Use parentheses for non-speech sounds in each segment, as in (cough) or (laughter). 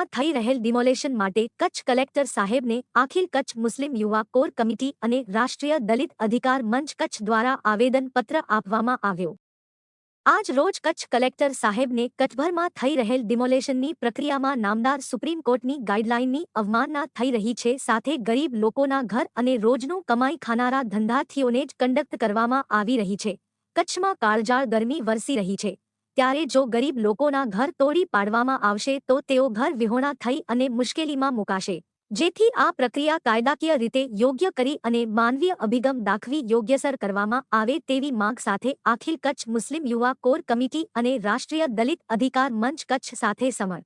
કચ્છભરમાં થઈ રહેલ ડિમોલેશન માટે કચ્છ કલેક્ટર સાહેબને અખિલ કચ્છ મુસ્લિમ યુવા કોર કમિટી અને રાષ્ટ્રીય દલિત અધિકાર મંચ કચ્છ દ્વારા આવેદનપત્ર આપવામાં આવ્યો. આજ રોજ કચ્છ કલેક્ટર સાહેબને કચ્છભરમાં થઈ રહેલ ડિમોલેશનની પ્રક્રિયામાં નામદાર સુપ્રીમ કોર્ટની ગાઈડલાઈનની અવમાનના થઈ રહી છે સાથે ગરીબ લોકોના ઘર અને રોજનું કમાઈ ખાનારા ધંધાર્થીઓને જ કંડક્ટ કરવામાં આવી રહી છે. કચ્છમાં કાળજાળ ગરમી વરસી રહી છે. ત્યારે જો ગરીબ લોકોના ઘર તોડી પાડવામાં આવશે તો તેઓ ઘર વિહોણા થઈ અને મુશ્કેલીમાં મુકાશે. જેથી આ પ્રક્રિયા કાયદાકીય રીતે યોગ્ય કરી અને માનવીય અભિગમ દાખવી યોગ્યસર કરવામાં આવે તેવી માંગ સાથે અખિલ કચ્છ મુસ્લિમ યુવા કોર કમિટી અને રાષ્ટ્રીય દલિત અધિકાર મંચ કચ્છ સાથે સમર.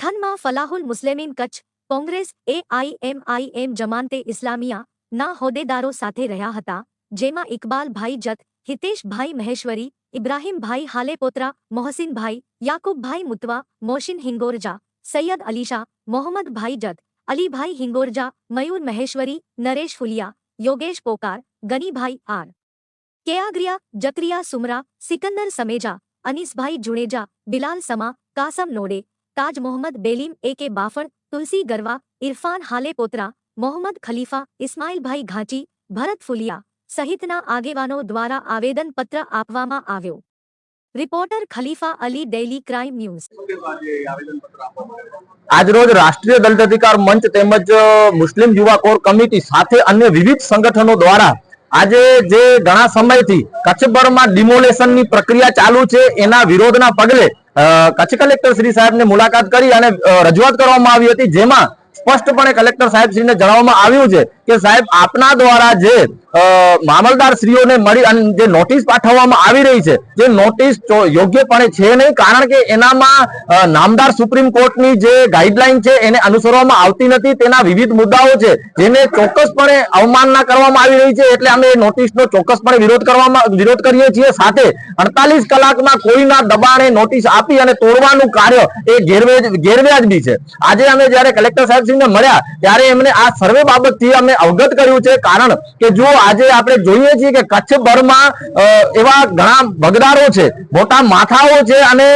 થનમાં ફલાહુલ મુસ્લિમીન કચ્છ, કોંગ્રેસ, એઆઈએમઆઈએમ, જમાનતે ઇસ્લામિયા ના હોદ્દેદારો સાથે રહ્યા હતા, જેમાં ઇકબાલભાઈ જત हितेश भाई महेश्वरी, इब्राहिम भाई हाले पोत्रा मोहसिन भाई, याकूब भाई मुतवा मोशिन हिंगोरजा, सैयद अलीशा मोहम्मद भाई जद, अली भाई हिंगोरजा, मयूर महेश्वरी, नरेश फुलिया, योगेश पोकार, गनी भाई आर. केआग्रिया, जक्रिया सुमरा, सिकंदर समेजा, अनिस भाई जुड़ेजा बिलाल समा, कासम नोडे, ताज मोहम्मद बेलीम ए के बाफड़ तुलसी गरवा, इरफान हाले पोत्रा मोहम्मद खलीफा, इस्माइल भाई घाची, भरत फुलिया સહિતના આગેવાનો દ્વારા આવેદનપત્ર આપવામાં આવ્યો. Reporter Khalifa Ali daily crime news આજરોજ રાષ્ટ્રીય દલિત અધિકાર મંચ તેમજ મુસ્લિમ યુવા કોર કમિટી સાથે અન્ય વિવિધ સંગઠનો દ્વારા આજે જે ઘણા સમયથી કચ્છભરમાં ડિમોલેશનની પ્રક્રિયા ચાલુ છે, એના વિરોધના પગલે કચ્છ કલેક્ટર શ્રી સાહેબને મુલાકાત કરી અને રજૂઆત કરવામાં આવી હતી, જેમાં સ્પષ્ટપણે કલેક્ટર સાહેબ શ્રીને જણાવવામાં આવ્યું છે કે સાહેબ, આપના દ્વારા જે મામલદાર શ્રીઓને મળી અને જે નોટિસ પાઠવવામાં આવી રહી છે, જે નોટિસ યોગ્યપણે છે નહીં, કારણ કે એનામાં નામદાર સુપ્રીમ કોર્ટની જે ગાઈડલાઈન છે એને અનુસરવામાં આવતી નથી, તેના વિવિધ મુદ્દાઓ છે, જેને ચોક્કસપણે અવમાનના કરવામાં આવી રહી છે, એટલે અમે એ નોટિસનો ચોક્કસપણે વિરોધ કરવામાં, વિરોધ કરીએ છીએ. સાથે અડતાલીસ કલાકમાં કોઈના દબાણે નોટિસ આપી અને તોડવાનું કાર્ય એ ગેરવેજ, ગેરવ્યાજબી છે. આજે અમે જ્યારે કલેક્ટર સાહેબશ્રીને મળ્યા, ત્યારે એમને આ સર્વે બાબતથી અમે અવગત કર્યું છે. કારણ કે જો આજે આપણે જોઈએ છીએ કે અ, એવા ઘણા ભગદારો છે મોટા માથાઓ છે અને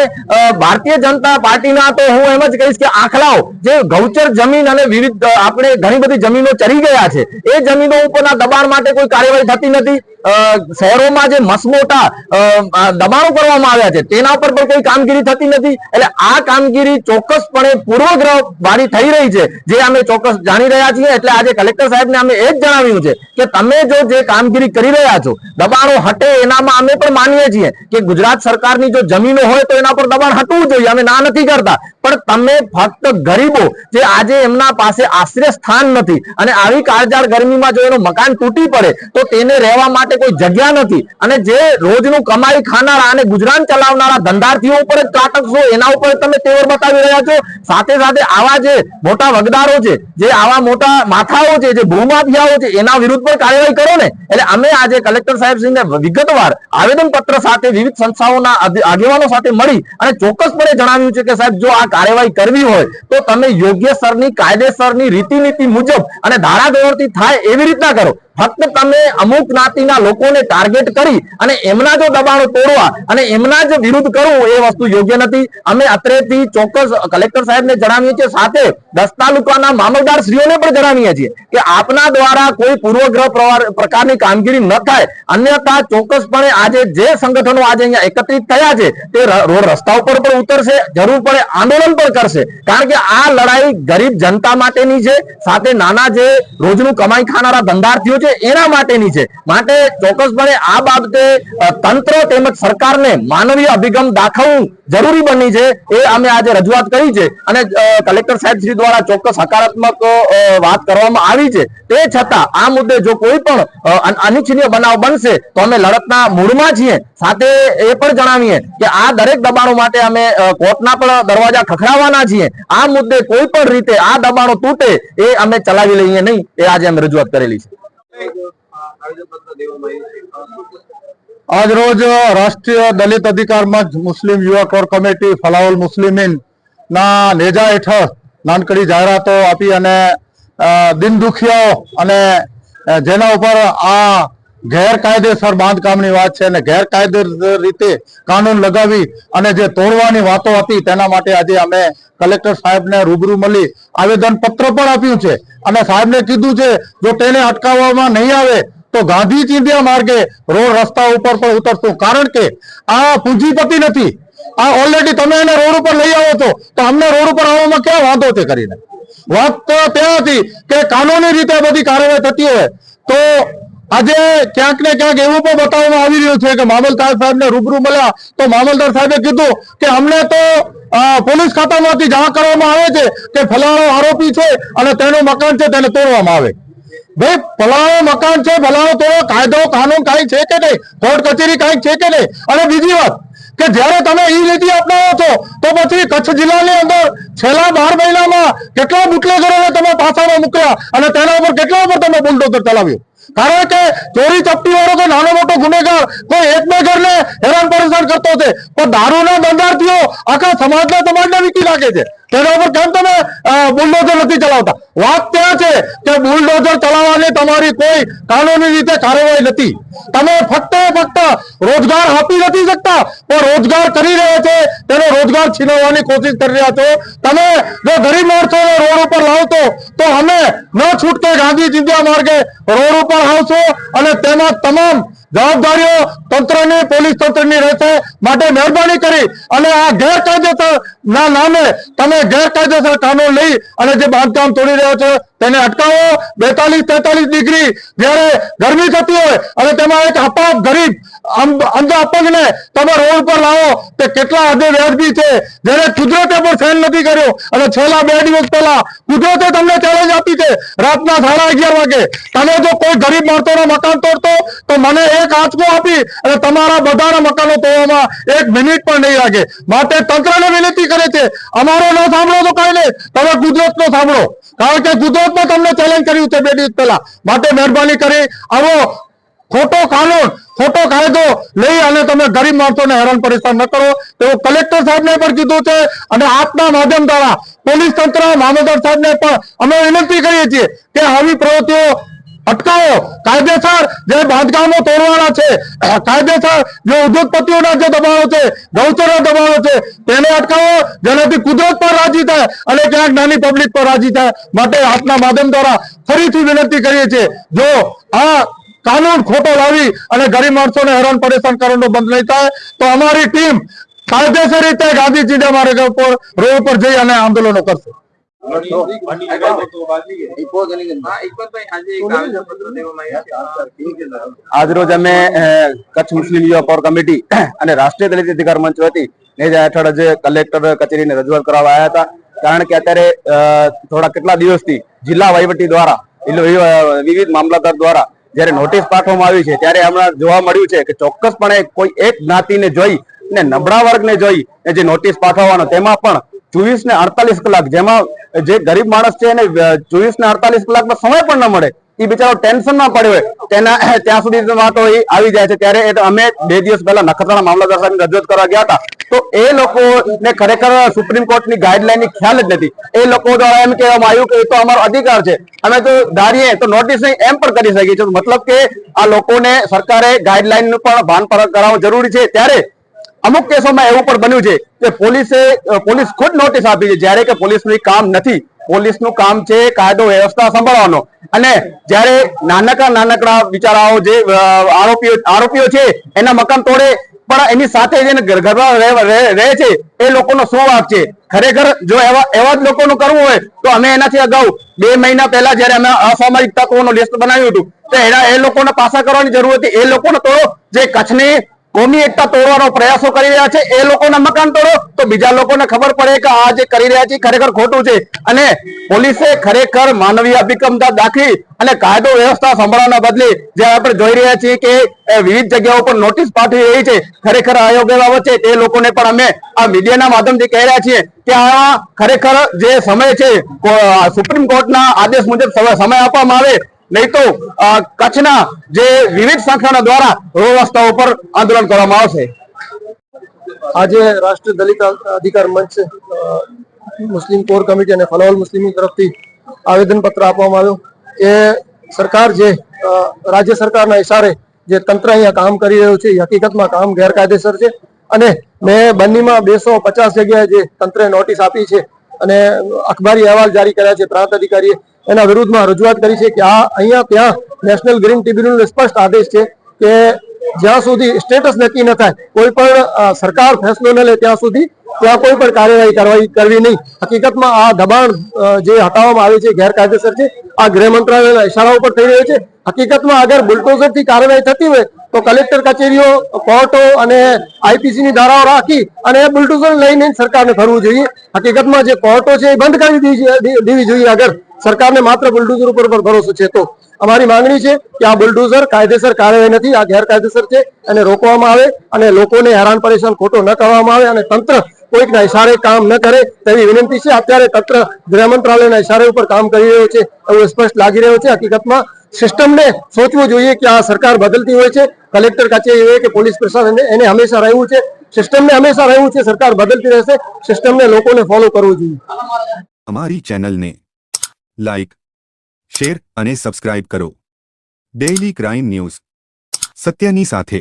ભારતીય જનતા પાર્ટીના તો હું એમ જ કહીશ કે આંખલાઓ જે ગૌચર જમીન અને વિવિધ આપણે ઘણી બધી જમીનો ચરી ગયા છે એ જમીનો ઉપરના દબાણ માટે કોઈ કાર્યવાહી થતી નથી. શહેરોમાં જે મસમોટા દબાણો કરવામાં આવ્યા છે તેના ઉપર પણ કોઈ કામગીરી થતી નથી. એટલે આ કામગીરી ચોક્કસપણે પૂર્વગ્રહ વાળી થઈ રહી છે જે અમે ચોક્કસ જાણી રહ્યા છીએ. એટલે આજે કલેક્ટર સાહેબને અમે એ જ જણાવ્યું છે કે તમે જો જે કામગીરી કરી રહ્યા છો, દબાણો હટે એનામાં અમે પણ માનીએ છીએ કે ગુજરાત સરકારની જો જમીનો હોય તો એના પર દબાણ હટવું જોઈએ. અમે ના નથી કરતા. પણ તમે ફક્ત ગરીબો જે આજે એમના પાસે આશ્રય સ્થાન નથી અને આવી કાળજાળ ગરમીમાં જો એનું મકાન તૂટી પડે, તો તેને રહેવા માટે કોઈ જગ્યા નથી. અને જે રોજનું કમાઈ ખાનારા અને ગુજરાન ચલાવનારા ધંધાર્થીઓ ઉપર જ ત્રાટકશો એના ઉપર તમે તેવર બતાવી રહ્યા છો. સાથે સાથે આવા જે મોટા વગદારો છે, જે આવા મોટા માથાઓ છે, જે ભૂમાફિયાઓ છે, એના વિરુદ્ધ પણ કાર્યવાહી કરો ને. એટલે અમે આજે કલેક્ટર સાહેબ શ્રીને વિગતવાર આવેદન પત્ર સાથે વિવિધ સંસ્થાઓના આગેવાનો સાથે મળી અને ચોક્કસપણે જણાવ્યું છે કે સાહેબ, જો આ કાર્યવાહી કરવી હોય તો તમે યોગ્ય સરની કાયદેસરની રીતિનીતિ મુજબ અને ધારાધોરણથી થાય એવી રીતના કરો. ફક્ત તમે અમુક જ્ઞાતિના લોકોને ટાર્ગેટ કરી અને એમના જો દબાણો તોડવા અને એમના જ વિરુદ્ધ કરવું એ વસ્તુ યોગ્ય નથી. અમે અત્રેથી ચોક્કસ કલેક્ટર સાહેબને જણાવીએ છીએ, સાથે દસ તાલુકાના મામલદાર શ્રીઓને પણ જણાવીએ છીએ કે આપના દ્વારા કોઈ પૂર્વગ્રહ પ્રકારની કામગીરી ન થાય. અન્યથા ચોક્કસપણે આજે જે સંગઠનો આજે અહીંયા એકત્રિત થયા છે, તે રોડ રસ્તા ઉપર પણ ઉતરશે, જરૂર પડે આંદોલન પણ કરશે. કારણ કે આ લડાઈ ગરીબ જનતા માટેની છે, સાથે નાના જે રોજનું કમાઈ ખાનારા ધંધાર્થીઓ છે એના માટેની છે. માટે ચોક્કસપણે આ બાબતે તંત્ર તેમજ સરકારને માનવીય અભિગમ દાખવવું જરૂરી બની છે. એ અમે આજે રજૂઆત કરી છે અને કલેક્ટર સાહેબ શ્રી દ્વારા ચોક્કસ હકારાત્મક વાત કરવામાં આવી છે. તે છતાં આ મુદ્દે જો કોઈ પણ અનિચ્છનીય બનાવ બનશે, તો અમે લડતના મૂળમાં છીએ. સાથે એ પણ જણાવીએ કે આ દરેક દબાણો માટે અમે કોર્ટના પણ દરવાજા ખખડાવવાના છીએ. આ મુદ્દે કોઈ પણ રીતે આ દબાણો તૂટે એ અમે ચલાવી લઈએ નહીં. એ આજે અમે રજૂઆત કરેલી છે. આજ રોજ રાષ્ટ્રીય દલિત અધિકાર મંચ મુસ્લિમ યુવા કોર કમિટી ફલાઉલ મુસ્લિમીન ના નેજા હેઠળ નાનકડી જાહેરાતો આપી અને દિન દુખિયાઓ અને જેના ઉપર આ ગેરકાયદેસર બાંધકામની વાત છે અને ગેરકાયદેસર રીતે કાનૂન લગાવી અને જે તોડવાની વાતો હતી તેના માટે આજે અમે કલેક્ટર સાહેબને રૂબરૂ મળી આવેદન પત્ર પણ આપ્યું છે. અને સાહેબને કીધું છે, જો તેને અટકાવવામાં નહીં આવે તો ગાંધી ચિંધ્યા માર્ગે રોડ રસ્તા ઉપર પણ ઉતરશું. કારણ કે આ પૂંજીપતિ નથી. આ ઓલરેડી તમે એને રોડ ઉપર લઈ આવો છો, તો અમને રોડ ઉપર આવવામાં ક્યાં વાંધો છે કરીને? વાત તો ત્યાં હતી કે કાનૂની રીતે બધી કાર્યવાહી થતી હોય તો આજે ક્યાંક ને ક્યાંક એવું પણ બતાવવામાં આવી રહ્યું છે કે મામલતદાર સાહેબને રૂબરૂ મળ્યા. તો મામલદાર સાહેબે કીધું કે અમને તો પોલીસ ખાતામાંથી જાણ કરવામાં આવે છે કે ફલાણો આરોપી છે અને તેનું મકાન છે તેને તોડવામાં આવે. ભાઈ, ફલાણો મકાન છે, ફલાણો તોડો, કાયદો, કાનૂન કાંઈ છે કે નહીં? કોર્ટ કચેરી કાંઈક છે કે નહીં? અને બીજી વાત, કે જ્યારે તમે ઈ નીતિ અપનાવો છો, તો પછી કચ્છ જિલ્લાની અંદર છેલ્લા બાર મહિનામાં કેટલા બુટલેગરોને તમે પાસામાં મૂક્યા અને તેના ઉપર કેટલા ઉપર તમે બુલડોઝર ચલાવ્યું? કારણ કે ચોરી ચપટી વાળો તો નાનો મોટો ગુનેગાર કોઈ એક બે ઘરને હેરાન પરેશાન કરતો છે. પણ દારૂના ધંધાર્થીઓ આખા સમાજના સમાજને વીકી નાખે છે. તેના કેમ તમે બુલડોઝર નથી ચલાવતા. વાત ત્યાં છે કે બુલડોઝર ચલાવવાની તમારી કોઈ કાનૂની રીતે કાર્યવાહી નથી. તમે ફક્ત ફક્ત રોજગાર આપી નથી શકતા, પણ રોજગાર કરી રહ્યા છે, તેનો રોજગાર છીનવવાની કોશિશ કરી રહ્યા છો. તમે જો ગરીબ માણસોને રોડ ઉપર લાવતો, તો અમે ન છૂટકે ગાંધી ચિંધ્યા માર્ગે રોડ ઉપર આવશો અને તેમાં તમામ જવાબદારીઓ તંત્રની, પોલીસ તંત્રની રહેશે. માટે મહેરબાની કરી અને આ ગેરકાયદેસર ના નામે તમે ગેરકાયદેસર કાનૂન લઈ અને જે બાંધકામ તોડી રહ્યો છે તેને અટકાવો. બેતાલીસ, તેતાલીસ ડિગ્રી જયારે ગરમી થતી હોય અને તેમાં એક અપાપ ગરીબ અંધ અપંગને તમે રોડ ઉપર લાવો તે કેટલા હદે વ્યાજબી છે. જેને કુદરતે પણ સહન નથી કર્યો અને છેલ્લા બે દિવસ પહેલા કુદરતે તમને ચેલેન્જ આપી છે. રાતના સાડા અગિયાર વાગે તમે જો કોઈ ગરીબ માણસોના મકાન તોડતો તો મને એક આંચકો આપી અને તમારા બધાના મકાનો તોડવામાં એક મિનિટ પણ નહીં લાગે. માટે તંત્રને વિનંતી કરે છે, અમારો ન સાંભળો તો કઈ નહીં. તમે કુદરતનો સાંભળો. કારણ કે કુદરતમાં તમને ચેલેન્જ કર્યું છે બે દિવસ પહેલા. માટે મહેરબાની કરી, આવો ખોટો કાનૂન, ખોટો કાયદો લઈ અને તમે ગરીબ માણસોને હેરાન પરેશાન ન કરો. તેવું કલેક્ટર સાહેબને પણ કીધું છે અને આપના માધ્યમ દ્વારા પોલીસ તંત્ર, મામલતદાર સાહેબને પણ અમે વિનંતી કરીએ છીએ કે આવી પ્રવૃત્તિઓ અટકાવો. કાયદેસર જે બાંધકામો તોડવાના છે કાયદેસર જે ઉદ્યોગપતિઓના જે દબાણો છે, ગૌચરના દબાણો છે, તેને અટકાવો, જેનાથી કુદરત પર રાજી થાય અને ક્યાંક નાની પબ્લિક પર રાજી થાય માટે આપના માધ્યમ દ્વારા ફરીથી વિનંતી કરીએ છીએ. જો આ કાનૂન ખોટો લાવી અને ગરીબ માણસોને હેરાન પરેશાન કરવાનો બંધ નહીં થાય, તો અમારી ટીમ કાયદેસર રીતે ગાંધીજી માર્ગ ઉપર, રોડ પર જઈ અને આંદોલનો કરશે. આજરોજ અમે કચ્છ મુસ્લિમ યુવા કોર કમિટી (clears throat) અને રાષ્ટ્રીય દલિત અધિકાર મંચ વતી નેજા હેઠળ જે કલેક્ટર કચેરીને રજૂઆત કરવા આવ્યા હતા. કારણ કે અત્યારે થોડા કેટલા દિવસથી જિલ્લા વહીવટી દ્વારા વિવિધ મામલતદાર દ્વારા જ્યારે નોટિસ પાઠવવામાં આવી છે ત્યારે હમણાં જોવા મળ્યું છે કે ચોક્કસપણે કોઈ એક જ્ઞાતિને જોઈ ને નબળા વર્ગને જોઈ જે નોટિસ પાઠવવાનો તેમાં પણ ચોવીસ ને અડતાલીસ કલાક જેમાં જે ગરીબ માણસ છે એને ચોવીસ ને અડતાલીસ કલાકનો સમય પણ ન મળે એ બિચારો ટેન્શન ના પડ્યો હોય. તેના ત્યાં સુધી વાતો આવી જાય છે. ત્યારે અમે બે દિવસ પહેલા નખત્રાણા મામલતદાર સાહેબ રજૂઆત કરવા ગયા હતા. તો એ લોકોને ખરેખર સુપ્રીમ કોર્ટની ગાઈડલાઈનની ખ્યાલ જ નથી. એ લોકો દ્વારા એમ કહેવામાં આવ્યું કે એ તો અમારો અધિકાર છે. અમે તો ધારીએ, તો નોટિસ નહીં, એમ પણ કરી શકીએ છીએ. મતલબ કે આ લોકોને સરકારે ગાઈડલાઈનનું પણ ભાન કરાવવું જરૂરી છે. ત્યારે અમુક કેસોમાં એવું પણ બન્યું છે કે પોલીસે પોલીસ ખુદ નોટિસ આપી છે. જ્યારે કે પોલીસનું કામ નથી. પોલીસનું કામ છે કાયદો વ્યવસ્થા સંભાળવાનો. અને જ્યારે નાનકડા નાનકડા બિચારાઓ જે આરોપીઓ આરોપીઓ છે, એના મકાન તોડે, પણ એની સાથે ઘર- ઘરમાં રહે- છે, એ લોકોનો શું વાક છે? ખરેખર જો એવા એવા જ લોકોનું કરવું હોય, તો અમે એનાથી અગાઉ બે મહિના પહેલા જયારે અમે અસામાજિક તત્વોનો લિસ્ટ બનાવ્યું હતું, તો એના, એ લોકોને પાસા કરવાની જરૂર હતી. એ લોકોને તો જે કચ્છની કોમી એકતા તોડવાનો પ્રયાસો કરી રહ્યા છે. એ લોકોના મકાન તોડો તો બીજા લોકોને ખબર પડે કે આ જે કરી રહ્યા છે ખરેખર ખોટું છે. અને પોલીસે ખરેખર માનવીય અભિગમતા દાખવી અને કાયદો વ્યવસ્થા સંભાળવાના બદલે જે આપણે જોઈ રહ્યા છીએ કે વિવિધ જગ્યાઓ પર નોટિસ પાઠવી રહી છે. ખરેખર અયોગ્ય બાબત છે. તે લોકોને પણ અમે આ મીડિયાના માધ્યમથી કહી રહ્યા છીએ કે આ ખરેખર જે સમય છે સુપ્રીમ કોર્ટના આદેશ મુજબ સમય આપવામાં આવે નહીં તો કચ્છના જે વિવિધ સંસ્થાના દ્વારા રોડ રસ્તાઓ પર આંદોલન કરવામાં આવશે. આજે રાષ્ટ્રીય દલિત અધિકાર મંચ મુસ્લિમ કોર કમિટી અને ફલાવલ મુસ્લિમ તરફથી આવેદન પત્ર આપવામાં આવ્યું. કે સરકાર જે રાજ્ય સરકારના ઇશારે જે તંત્ર અહીંયા કામ કરી રહ્યું છે, એ હકીકતમાં કામ ગેરકાયદેસર છે. અને મેં બંનીમાં બેસો પચાસ જગ્યાએ જે તંત્રે નોટિસ આપી છે અને અખબારી અહેવાલ જારી કર્યા છે, પ્રાંત અધિકારીએ. એના વિરુદ્ધમાં રજૂઆત કરી છે કે આ અહીંયા ત્યાં નેશનલ ગ્રીન ટ્રિબ્યુનલ સ્પષ્ટ આદેશ છે કે જ્યાં સુધી સ્ટેટસ નક્કી ન થાય, કોઈ પણ સરકાર ફેસલો ન લે ત્યાં સુધી ત્યાં કોઈ પણ કાર્યવાહી કરવી કરવી નહીં. હકીકતમાં આ દબાણ જે હટાવવામાં આવે છે, ગેરકાયદેસર છે, આ ગૃહ મંત્રાલયના ઇશારા ઉપર થઈ રહ્યો છે. હકીકતમાં અગર બુલડોઝરથી કાર્યવાહી થતી હોય, તો કલેક્ટર કચેરીઓ, કોર્ટો અને આઈપીસી ની ધારાઓ રાખી અને બુલડોઝર લઈને સરકારને ફરવું જોઈએ. હકીકતમાં જે કોર્ટો છે એ બંધ કરી દેવી જોઈએ અગર સરકારને માત્ર બુલડોઝર ઉપર ભરોસો છે. તો અમારી માંગણી છે કે આ બુલડોઝર કાયદેસર કાર્યવાહી નથી, આ ગેરકાયદેસર છે અને રોકવામાં આવે અને લોકોને હેરાન, પરેશાન, ખોટો ન કરવામાં આવે અને તંત્ર કોઈકના ઇશારે કામ ન કરે તેવી વિનંતી છે. અત્યારે તંત્ર ગૃહ મંત્રાલયના ઇશારે ઉપર કામ કરી રહ્યો છે એવું સ્પષ્ટ લાગી રહ્યું છે. હકીકતમાં સિસ્ટમને સોચવું જોઈએ કે આ સરકાર બદલતી હોય છે. કલેક્ટર કચેરી હોય કે પોલીસ પ્રશાસન, એને હંમેશા રહેવું છે. સિસ્ટમને હંમેશા રહેવું છે. સરકાર બદલતી રહેશે. સિસ્ટમને લોકોને ફોલો કરવું જોઈએ. અમારી ચેનલને લાઇક શેર અને સબસ્ક્રાઇબ કરો. Daily crime news. સત્યની સાથે.